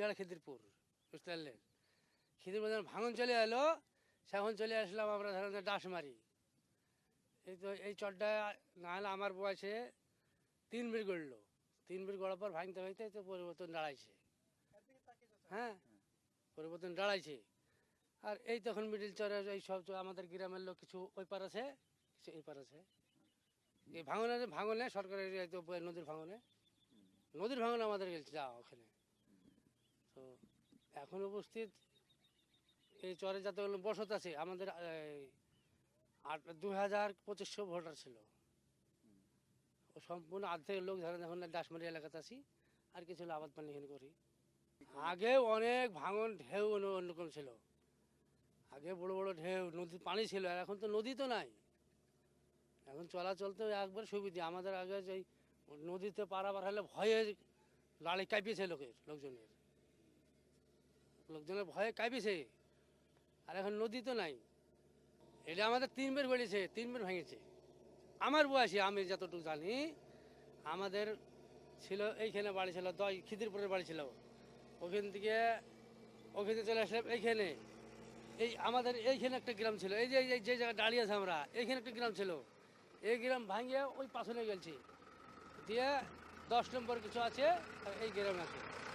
মতিহারা খিদিরপুর, বুঝতে পারলেন? খিদিরপুর যখন ভাঙন চলে এলো, সেখন চলে আসলাম আমরা ধরেন ডাসমারি এই তো এই চটটা না হলে আমার বয়সে তিন বির গড়লো। তিন বির গড়ার পর ভাঙতে ভাঙতে তো পরিবর্তন দাঁড়াইছে। হ্যাঁ পরিবর্তন দাঁড়াইছে। আর এই তখন মিডিল চরে এই সব আমাদের গ্রামের লোক কিছু ওই পার আছে? কিছু এই পার আছে? এই ভাঙনে ভাঙনে সরকারের নদীর ভাঙনে। নদীর ভাঙনে আমাদের গেছে যা ওখানে। তো এখন উপস্থিত এই চরে যাতে বসত আছে। আমাদের আট দু হাজার পঁচিশশো ভোটার ছিল। সম্পূর্ণ অর্ধেক লোক ধরেন, এখন দাসমারি এলাকাতে আছি। আর কিছু আবাদ পানি করি। আগে অনেক ভাঙন, ঢেউ অন্য- অন্যরকম ছিল। আগে বড় বড় ঢেউ নদীর পানি ছিল। আর এখন তো নদী তো নাই। এখন চলাচল তো একবার সুবিধা। আমাদের আগে যে নদীতে পারাবার হলে ভয়ে লাড়ি কাঁপিয়েছে লোকের লোকজনের। লোকজনের ভয়ে কাঁপিয়েছে আর এখন নদী তো নাই। এটা আমাদের তিন তিনবার বেড়েছে, তিনবার ভেঙেছে। আমার বয়সী, আমি যতটুকু জানি, আমাদের ছিল, এইখানে বাড়ি ছিল দশ খিদিরপুরের বাড়ি ছিল। ওখান থেকে, ওখানে চলে আসলাম এইখানে। এই আমাদের এইখানে একটা গ্রাম ছিল, এই যে, এই যে- যে জায়গায় দাঁড়িয়ে আছে আমরা, এইখানে একটা গ্রাম ছিল। এই গ্রাম ভাঙিয়ে ওই পাশনে গেছি দিয়ে দশ নম্বর কিছু আছে, এই গ্রাম আছে।